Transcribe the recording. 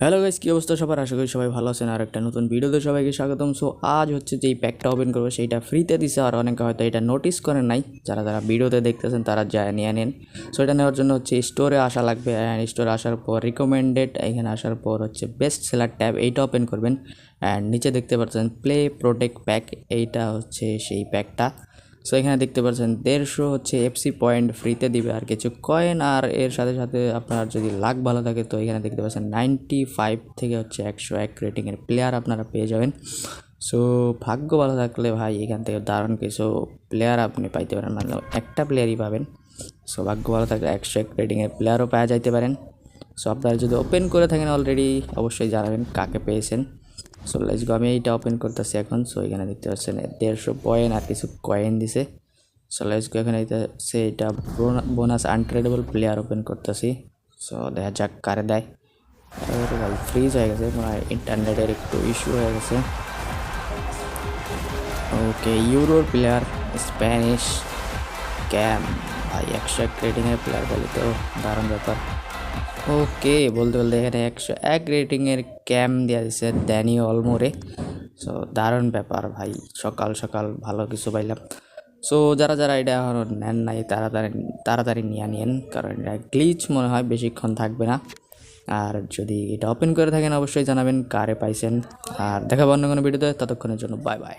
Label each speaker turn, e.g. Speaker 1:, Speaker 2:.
Speaker 1: Hello guys, কী অবস্থা সবার? আশা করি সবাই ভালো আছেন। আর একটা নতুন ভিডিওতে সবাইকে স্বাগতম। সো, আজ হচ্ছে যেই প্যাকটা ওপেন করব, সেইটা ফ্রিতে দিছে, আর অনেকে হয়তো এটা নোটিস করেন নাই। যারা যারা ভিডিওতে দেখতেছেন, তারা যায় নিয়ে নেন। সো, এটা নেওয়ার জন্য হচ্ছে স্টোরে আসা লাগবে। অ্যান্ড স্টোরে আসার পর রিকমেন্ডেড এখানে আসার পর হচ্ছে বেস্ট সেলার ট্যাব এইটা ওপেন করবেন। অ্যান্ড নিচে দেখতে পাচ্ছেন প্লে প্রোটেক্ট প্যাক এইটা হচ্ছে সেই প্যাকটা সো এখানে দেখতে পাচ্ছেন, দেড়শো হচ্ছে এফসি পয়েন্ট ফ্রিতে দিবে আর কিছু কয়েন আর এর সাথে সাথে আপনার যদি লাক ভালো থাকে, তো এখানে দেখতে পাচ্ছেন নাইনটি ফাইভ থেকে হচ্ছে একশো এক রেটিংয়ের প্লেয়ার আপনারা পেয়ে যাবেন। সো ভাগ্য ভালো থাকলে ভাই এখান থেকে দারুণ কিছু প্লেয়ার আপনি পাইতে পারেন মানে একটা প্লেয়ারই পাবেন। সো ভাগ্য ভালো থাকলে একশো এক রেটিংয়ের প্লেয়ারও পাওয়া যাইতে পারেন। সো আপনারা যদি ওপেন করে থাকেন অলরেডি অবশ্যই জানাবেন কাকে পেয়েছেন। সো লেটস গো আমি এইটা ওপেন করতেছি এখন। সো এখানে দেখতে পাচ্ছেন, দেড়শো পয়েন্ট আর কিছু কয়েন দিছে। সো লেটস গো এখানে দিতেছে এটা বোনাস আনট্রেডেবল প্লেয়ার ওপেন করতেছি। সো দেখা যাক কারে দেয়। ভাই ফ্রিজ হয়ে গেছে ইন্টারনেটের একটু ইস্যু হয়ে গেছে। ওকে ইউরোর প্লেয়ার স্প্যানিশ ক্যাম ভাই, একশো এক প্লেয়ার বলে তো দারুণ ব্যাপার। ওকে বলতে বলতে এখানে একশো এক রেটিংয়ের ক্যাম দেওয়া দিচ্ছে ড্যানি অলমোরে সো দারুণ ব্যাপার ভাই, সকাল সকাল ভালো কিছু পাইলাম। সো যারা যারা এটা এখনও নেন নাই, তাড়াতাড়ি তাড়াতাড়ি নিয়ে নিন কারণ এটা গ্লিচ মনে হয় বেশিক্ষণ থাকবে না। আর যদি এটা ওপেন করে থাকেন, অবশ্যই জানাবেন কারে পাইছেন। আর দেখাবো অন্য কোনো ভিডিওতে, ততক্ষণের জন্য বাই বাই